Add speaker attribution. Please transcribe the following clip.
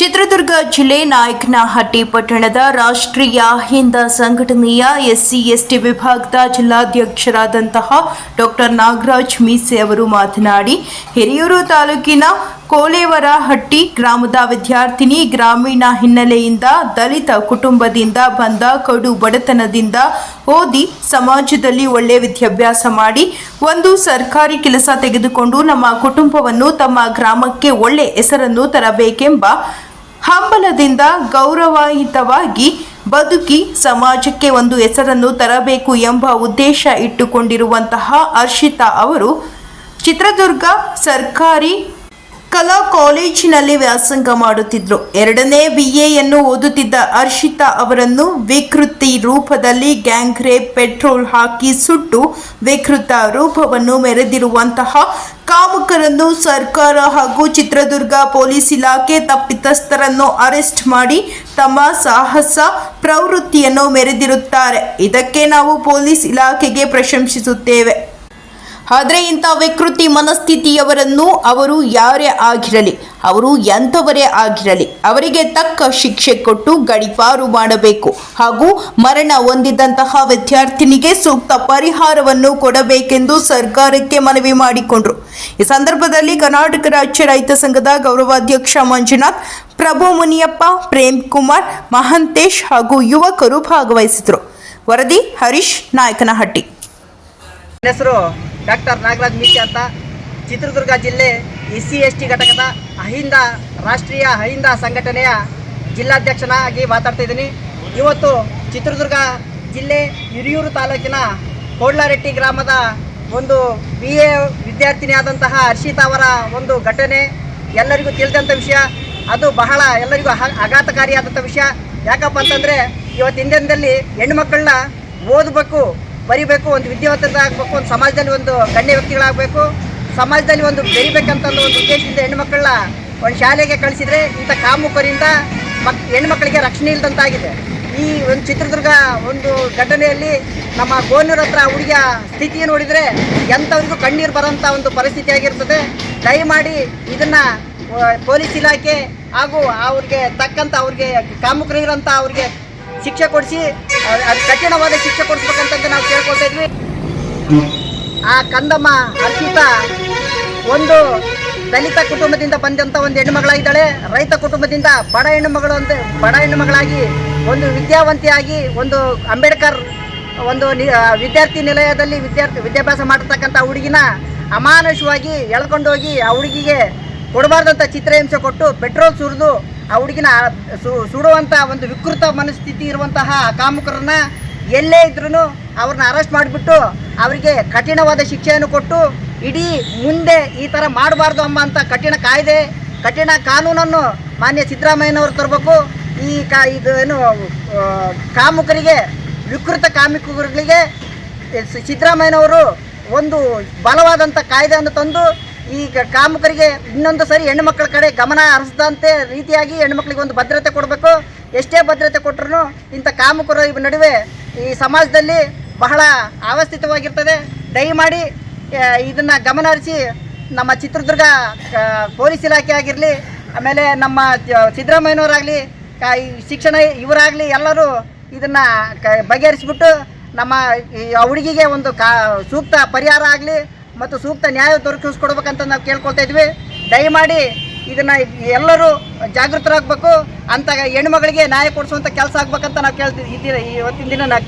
Speaker 1: ಚಿತ್ರದುರ್ಗ ಜಿಲ್ಲೆ ನಾಯಕನಹಟ್ಟಿ ಪಟ್ಟಣದ ರಾಷ್ಟ್ರೀಯ ಹಿಂದ ಸಂಘಟನೆಯ ಎಸ್ಸಿ ಎಸ್ಟಿ ವಿಭಾಗದ ಜಿಲ್ಲಾಧ್ಯಕ್ಷರಾದಂತಹ ಡಾಕ್ಟರ್ ನಾಗರಾಜ್ ಮೀಸೆ ಅವರು ಮಾತನಾಡಿ, ಹಿರಿಯೂರು ತಾಲೂಕಿನ ಕೋಲೇವರಹಟ್ಟಿ ಗ್ರಾಮದ ವಿದ್ಯಾರ್ಥಿನಿ ಗ್ರಾಮೀಣ ಹಿನ್ನೆಲೆಯಿಂದ ದಲಿತ ಕುಟುಂಬದಿಂದ ಬಂದ ಕಡು ಬಡತನದಿಂದ ಓದಿ ಸಮಾಜದಲ್ಲಿ ಒಳ್ಳೆ ವಿದ್ಯಾಭ್ಯಾಸ ಮಾಡಿ, ಒಂದು ಸರ್ಕಾರಿ ಕೆಲಸ ತೆಗೆದುಕೊಂಡು ನಮ್ಮ ಕುಟುಂಬವನ್ನು ತಮ್ಮ ಗ್ರಾಮಕ್ಕೆ ಒಳ್ಳೆ ಹೆಸರನ್ನು ತರಬೇಕೆಂಬ ಹಂಬಲದಿಂದ ಗೌರವಯುತವಾಗಿ ಬದುಕಿ ಸಮಾಜಕ್ಕೆ ಒಂದು ಹೆಸರನ್ನು ತರಬೇಕು ಎಂಬ ಉದ್ದೇಶ ಇಟ್ಟುಕೊಂಡಿರುವಂತಹ ಹರ್ಷಿತಾ ಅವರು ಚಿತ್ರದುರ್ಗ ಸರ್ಕಾರಿ ಕಲಾ ಕಾಲೇಜಿನಲ್ಲಿ ವ್ಯಾಸಂಗ ಮಾಡುತ್ತಿದ್ದರು ಎರಡನೇ ಬಿ ಎಯನ್ನು ಓದುತ್ತಿದ್ದ ಹರ್ಷಿತಾ ಅವರನ್ನು ವಿಕೃತಿ ರೂಪದಲ್ಲಿ ಗ್ಯಾಂಗ್ರೇ ಪೆಟ್ರೋಲ್ ಹಾಕಿ ಸುಟ್ಟು ವಿಕೃತ ರೂಪವನ್ನು ಮೆರೆದಿರುವಂತಹ ಕಾಮುಕರನ್ನು ಸರ್ಕಾರ ಹಾಗೂ ಚಿತ್ರದುರ್ಗ ಪೊಲೀಸ್ ಇಲಾಖೆ ತಪ್ಪಿತಸ್ಥರನ್ನು ಅರೆಸ್ಟ್ ಮಾಡಿ ತಮ್ಮ ಸಾಹಸ, ಪ್ರವೃತ್ತಿಯನ್ನು ಮೆರೆದಿರುತ್ತಾರೆ. ಇದಕ್ಕೆ ನಾವು ಪೊಲೀಸ್ ಇಲಾಖೆಗೆ ಪ್ರಶಂಸಿಸುತ್ತೇವೆ. ಆದರೆ ಇಂಥ ವಿಕೃತಿ ಮನಸ್ಥಿತಿಯವರನ್ನು ಅವರು ಯಾರೇ ಆಗಿರಲಿ, ಅವರು ಎಂಥವರೇ ಆಗಿರಲಿ, ಅವರಿಗೆ ತಕ್ಕ ಶಿಕ್ಷೆ ಕೊಟ್ಟು ಗಡಿಪಾರು ಮಾಡಬೇಕು ಹಾಗೂ ಮರಣ ಹೊಂದಿದಂತಹ ವಿದ್ಯಾರ್ಥಿನಿಗೆ ಸೂಕ್ತ ಪರಿಹಾರವನ್ನು ಕೊಡಬೇಕೆಂದು ಸರ್ಕಾರಕ್ಕೆ ಮನವಿ ಮಾಡಿಕೊಂಡರು. ಈ ಸಂದರ್ಭದಲ್ಲಿ ಕರ್ನಾಟಕ ರಾಜ್ಯ ರೈತ ಸಂಘದ ಗೌರವಾಧ್ಯಕ್ಷ ಮಂಜುನಾಥ್, ಪ್ರಭು ಮುನಿಯಪ್ಪ, ಪ್ರೇಮ್ ಕುಮಾರ್, ಮಹಂತೇಶ್ ಹಾಗೂ ಯುವಕರು ಭಾಗವಹಿಸಿದರು. ವರದಿ ಹರೀಶ್ ನಾಯಕನಹಟ್ಟಿ.
Speaker 2: ಹೆಸರು ಡಾಕ್ಟರ್ ನಾಗರಾಜ್ ಮಿಶಿ ಅಂತ. ಚಿತ್ರದುರ್ಗ ಜಿಲ್ಲೆ ಎಸ್ ಸಿ ಎಸ್ ಟಿ ಘಟಕದ ಅಹಿಂದ, ರಾಷ್ಟ್ರೀಯ ಅಹಿಂದ ಸಂಘಟನೆಯ ಜಿಲ್ಲಾಧ್ಯಕ್ಷನಾಗಿ ಮಾತಾಡ್ತಾ ಇದ್ದೀನಿ. ಇವತ್ತು ಚಿತ್ರದುರ್ಗ ಜಿಲ್ಲೆ ಹಿರಿಯೂರು ತಾಲೂಕಿನ ಕೋಡ್ಲಾರೆಟ್ಟಿ ಗ್ರಾಮದ ಒಂದು ಬಿ ಎ ವಿದ್ಯಾರ್ಥಿನಿ ಆದಂತಹ ಹರ್ಷಿತಾ ಅವರ ಒಂದು ಘಟನೆ ಎಲ್ಲರಿಗೂ ತಿಳಿದಂಥ ವಿಷಯ. ಅದು ಬಹಳ ಎಲ್ಲರಿಗೂ ಆಘಾತಕಾರಿಯಾದಂಥ ವಿಷಯ. ಯಾಕಪ್ಪ ಅಂತಂದರೆ ಇವತ್ತಿನ ದಿನದಲ್ಲಿ ಹೆಣ್ಮಕ್ಳನ್ನ ಓದಬೇಕು, ಬರಿಬೇಕು, ಒಂದು ವಿದ್ಯಾವಂತರಾಗಬೇಕು, ಒಂದು ಸಮಾಜದಲ್ಲಿ ಒಂದು ಗಣ್ಯ ವ್ಯಕ್ತಿಗಳಾಗಬೇಕು, ಸಮಾಜದಲ್ಲಿ ಒಂದು ಬೆರಿಬೇಕಂತ ಒಂದು ಉದ್ದೇಶದಿಂದ ಹೆಣ್ಮಕ್ಳನ್ನ ಒಂದು ಶಾಲೆಗೆ ಕಳಿಸಿದರೆ ಇಂಥ ಕಾಮುಕರಿಂದ ಮಕ್ ಹೆಣ್ಮಕ್ಳಿಗೆ ರಕ್ಷಣೆ ಇಲ್ಲದಂತಾಗಿದೆ ಈ ಒಂದು ಚಿತ್ರದುರ್ಗ ಒಂದು ಘಟನೆಯಲ್ಲಿ ನಮ್ಮ ಗೋನೂರ್ ಹತ್ರ ಹುಡುಗಿಯ ಸ್ಥಿತಿ ನೋಡಿದರೆ ಎಂಥವ್ರಿಗೂ ಕಣ್ಣೀರು ಬರೋಂಥ ಒಂದು ಪರಿಸ್ಥಿತಿ ಆಗಿರ್ತದೆ. ದಯಮಾಡಿ ಇದನ್ನು ಪೊಲೀಸ್ ಇಲಾಖೆ ಹಾಗೂ ಅವ್ರಿಗೆ ತಕ್ಕಂಥ ಅವ್ರಿಗೆ ಕಾಮುಕರಿರೋಂಥ ಅವ್ರಿಗೆ ಶಿಕ್ಷೆ ಕೊಡಿಸಿ ಅದು ಕಠಿಣವಾದ ಶಿಕ್ಷೆ ಕೊಡಿಸ್ಬೇಕಂತ ನಾವು ಕೇಳ್ಕೊಳ್ತಾ ಇದ್ವಿ. ಆ ಕಂದಮ್ಮ ಅರ್ಪಿತ ಒಂದು ದಲಿತ ಕುಟುಂಬದಿಂದ ಬಂದಂಥ ಒಂದು ಹೆಣ್ಣುಮಗಳಾಗಿದ್ದಾಳೆ. ರೈತ ಕುಟುಂಬದಿಂದ ಬಡ ಹೆಣ್ಣುಮಗಳು ಅಂತ, ಬಡ ಹೆಣ್ಣುಮಗಳಾಗಿ ಒಂದು ವಿದ್ಯಾವಂತಿಯಾಗಿ ಒಂದು ಅಂಬೇಡ್ಕರ್ ಒಂದು ವಿದ್ಯಾರ್ಥಿ ನಿಲಯದಲ್ಲಿ ವಿದ್ಯಾರ್ಥಿ ವಿದ್ಯಾಭ್ಯಾಸ ಮಾಡಿರ್ತಕ್ಕಂಥ ಹುಡುಗಿನ ಅಮಾನುಷವಾಗಿ ಎಳ್ಕೊಂಡೋಗಿ ಆ ಹುಡುಗಿಗೆ ಕೊಡಬಾರ್ದಂಥ ಚಿತ್ರಹಿಂಸೆ ಕೊಟ್ಟು ಪೆಟ್ರೋಲ್ ಸುರಿದು ಆ ಹುಡುಗಿನ ಸುಡುವಂಥ ಒಂದು ವಿಕೃತ ಮನಸ್ಥಿತಿ ಇರುವಂತಹ ಕಾಮುಕರನ್ನ ಎಲ್ಲೇ ಇದ್ರೂ ಅವ್ರನ್ನ ಅರೆಸ್ಟ್ ಮಾಡಿಬಿಟ್ಟು ಅವರಿಗೆ ಕಠಿಣವಾದ ಶಿಕ್ಷೆಯನ್ನು ಕೊಟ್ಟು ಇಡೀ ಮುಂದೆ ಈ ಥರ ಮಾಡಬಾರ್ದು ಅಂಬ ಅಂತ ಕಠಿಣ ಕಾಯ್ದೆ, ಕಠಿಣ ಕಾನೂನನ್ನು ಮಾನ್ಯ ಸಿದ್ದರಾಮಯ್ಯನವರು ತರಬೇಕು. ಈ ಕಾ ಇದು ಏನು ಕಾಮುಕರಿಗೆ, ವಿಕೃತ ಕಾಮಿಕರಿಗೆ ಸಿದ್ದರಾಮಯ್ಯನವರು ಒಂದು ಬಲವಾದಂಥ ಕಾಯ್ದೆಯನ್ನು ತಂದು ಈ ಕಾಮುಕರಿಗೆ ಇನ್ನೊಂದು ಸರಿ ಹೆಣ್ಣುಮಕ್ಕಳ ಕಡೆ ಗಮನ ಹರಿಸದಂತೆ ರೀತಿಯಾಗಿ ಹೆಣ್ಣುಮಕ್ಕಳಿಗೆ ಒಂದು ಭದ್ರತೆ ಕೊಡಬೇಕು. ಎಷ್ಟೇ ಭದ್ರತೆ ಕೊಟ್ಟರು ಇಂಥ ಕಾಮುಕರ ನಡುವೆ ಈ ಸಮಾಜದಲ್ಲಿ ಬಹಳ ಅವಸ್ಥಿತವಾಗಿರ್ತದೆ. ದಯಮಾಡಿ ಇದನ್ನು ಗಮನ ಹರಿಸಿ ನಮ್ಮ ಚಿತ್ರದುರ್ಗ ಪೊಲೀಸ್ ಇಲಾಖೆ ಆಗಿರಲಿ, ಆಮೇಲೆ ನಮ್ಮ ಸಿದ್ದರಾಮಯ್ಯನವರಾಗಲಿ ಶಿಕ್ಷಣ ಇವರಾಗಲಿ ಎಲ್ಲರೂ ಇದನ್ನು ಕ ಬಗೆಹರಿಸ್ಬಿಟ್ಟು ನಮ್ಮ ಈ ಹುಡುಗಿಗೆ ಒಂದು ಕಾ ಸೂಕ್ತ ಪರಿಹಾರ ಆಗಲಿ ಮತ್ತು ಸೂಕ್ತ ನ್ಯಾಯ ದೊರಕಿಸ್ಕೊಡ್ಬೇಕಂತ ನಾವು ಕೇಳ್ಕೊಳ್ತಾ ಇದ್ವಿ. ದಯಮಾಡಿ ಇದನ್ನು ಎಲ್ಲರೂ ಜಾಗೃತರಾಗಬೇಕು. ಅಂತ ಹೆಣ್ಮಗಳಿಗೆ ನ್ಯಾಯ ಕೊಡಿಸುವಂಥ ಕೆಲಸ ಆಗ್ಬೇಕಂತ ನಾವು ಕೇಳ್ತೀವಿ ಇವತ್ತಿನ ದಿನ ನಾವು